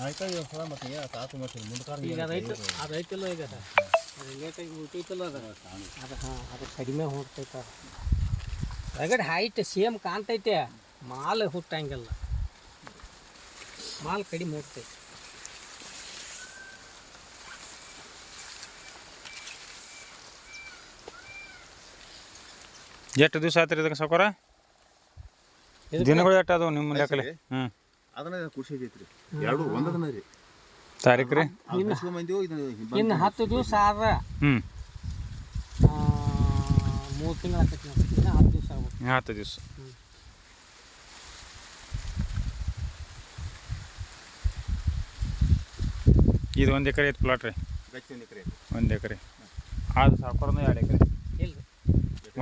ಆಯ್ತಾ ಇವಾಗ ಸಲ ಮತ್ತೆ ಏನು ತಾತು ಮಾಡ್ತೀನಿ ಮುಂದಕಾರ ಈಗ ಅದೈತೆ ಅದೈತಿಲ್ಲ ಈಗ ಅದು ಅದು ಲೇಟಾಗಿ ಹುಟ್ಟೈತಿಲ್ಲ ಅದು ಅದು ಹಾಂ ಅದು ಕಡಿಮೆ ಹುಟ್ಟೈತೆ ಹೊರಗಡೆ ಹೈಟ್ ಸೇಮ್ ಕಾಣ್ತೈತೆ ಮಾಲ್ ಹುಟ್ಟಂಗಿಲ್ಲ ಮಾಲ್ ಕಡಿಮೆ ಹುಟ್ಟೈತೆ ಎಷ್ಟು ದಿವಸ ಆತ್ರಿ ಇದಕ್ಕೆ ಸಾಕೋರ ಇದಕ್ಕೆ- ದಿನಗಳು ಎಷ್ಟು ಅದಾವ ನಿಮ್ಮ ಲೆಕ್ಕಲೆ ಹ್ಞೂ ಅದನ್ನ ಖುಷಿ ಐತ್ರಿ ಎರಡು ಒಂದದನ ರೀ. ತಾರೀಕು ರೀ? ಇನ್ನು ಹತ್ತು ದಿವಸ ಆದ ಹ್ಞೂ ಮೂರು ತಿಂಗಳು ಆಕೈತಿ ನೋಡಿ ಇನ್ನು ಹತ್ತು ದಿವಸ ಆಗ್ಬೇಕು. ಹತ್ತು ದಿವಸ. ಇದು ಒಂದು ಎಕರೆ ಐತೆ ಪ್ಲಾಟ್ ರೀ. ಎಕರೆ ಒಂದು ಎಕರೆ. ಅದು ಸಾಕೋರ್ನ ಎರಡು ಎಕರೆ. ಇಲ್ಲ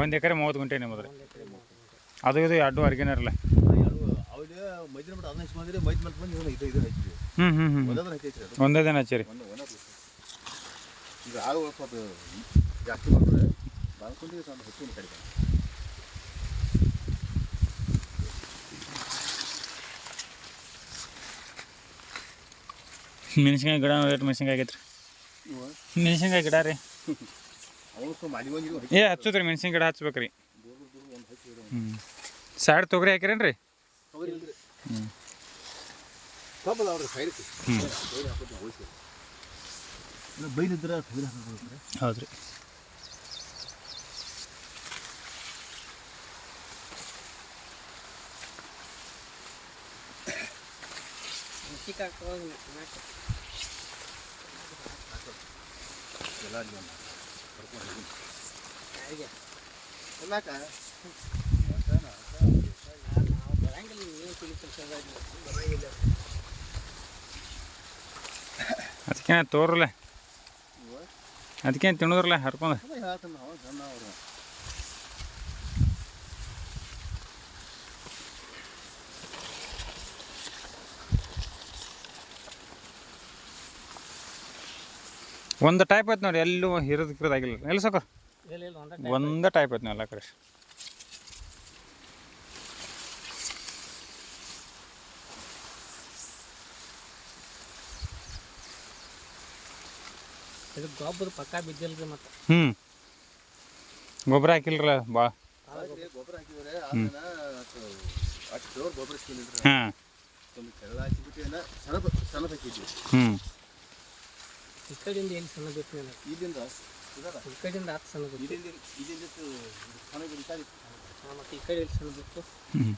ಒಂದು ಎಕರೆ ಮೂವತ್ತು ಗಂಟೆ ನಿಮ್ಮದು. ಅದು ಇದು ಎರಡು ಎರಡು ಅವ್ರಿಗೆ ಮೈದಿನ ಬಿಟ್ಟು ಅದನ್ನ ಬಂದಿರಿ ಮೈದ್ ಮೇಲೆ ಬಂದು ಇದನ್ನ ಇದು ಇದು ಹಚ್ಚಿದ್ವಿ. ಹ್ಞೂ ಹ್ಞೂ ಹ್ಞೂ ಒಂದದನ್ನ ಹಚ್ಚೈತ್ರಿ ಅದು ಒಂದೇ ದಿನ ಹಚ್ಚಿರಿ ಒಂದು ಈಗ ಸ್ವಲ್ಪ ಜಾಸ್ತಿ ಮಾಡ್ತಾರೆ. ಬಾಳ್ಕೊಂಡಿಗೆ ಸ್ವಲ್ಪ ಹೆಚ್ಚಿನ ಕಡಿಮೆ. ಮೆಣಸಿನ್ಕಾಯಿ ಗಿಡ ರೇಟ್ ಮೆಣಸಿನ್ಕಾಯಿ ಆಗೈತ್ರಿ? ಮೆಣಸಿನ್ಕಾಯಿ ಗಿಡ ರೀ. ಏ ಹಚ್ಚೋದು ರೀ ಮೆಣಸಿನ ಗಿಡ ಹಚ್ಬೇಕ್ರಿ. ಹ್ಞೂ ಸೈಡ್ ತೊಗರಿ ಹಾಕಿರೇನು ರೀ ಹ್ಞೂ ಕಬ್ಬಲ್ಲ ಅವ್ರಿಗೆ ಸೈಡ್కి ಹ್ಞೂ ಬೈಲು ಹಾಕೋದು ಉಳಿಸಿ ಬೈಲಿದ್ರೆ ತೊಗರಿ ಹಾಕೋದು ಹೌದು ರೀ ಎಲ್ಲ ಅದಕ್ಕೆ ತೋರಲ್ಲ ಅದಕ್ಕೆ ತಿನ್ನೋದ್ರಲ್ಲ ಹರ್ಕೊಂಡು? ಒಂದು ಟೈಪ್ ಐತೆ ನೋಡಿ ಎಲ್ಲೂ ಹಿರಿದು ಕಿರಿದಾಗಿಲ್ಲ ಎಲ್ಲಿ ಸಾಕು? ಒಂದೇ ಟೈಪ್ ಐತೆ ಎಲ್ಲ ಕರೆ ಇದು ಗೊಬ್ಬರ ಪಕ್ಕ ಬಿದ್ದಿಲ್ರಿ ಮತ್ತೆ. ಹ್ಞೂ ಗೊಬ್ಬರ ಹಾಕಿಲ್ರಲ್ಲ ಭಾಳ ಗೊಬ್ಬರ ಹಾಕಿದ್ರೆ ಅಷ್ಟು ಗೊಬ್ಬರ ಸಿಕ್ಕಿಲ್ಲ ಹಾಂ. ಒಂದು ಕೆಳ ಹಾಕಿಬಿಟ್ಟು ಏನ ಸಣ್ಣ ಸಣ್ಣ ಹಾಕಿದ್ವಿ ಹ್ಞೂ ಈ ಕಡೆಯಿಂದ ಎಲ್ಲಿ ಸಣ್ಣ ಬೇಕು ಇಲ್ಲಿಂದ ಈ ಕಡೆಯಿಂದ ಹತ್ತು ಸಣ್ಣ ಬೇಕು ಇಲ್ಲಿಂದ ಇಲ್ಲಿಂದ ಸಣ್ಣ ಬಿಡ್ತಾ ಈ ಕಡೆ ಸಣ್ಣ ಬೇಕು ಹ್ಞೂ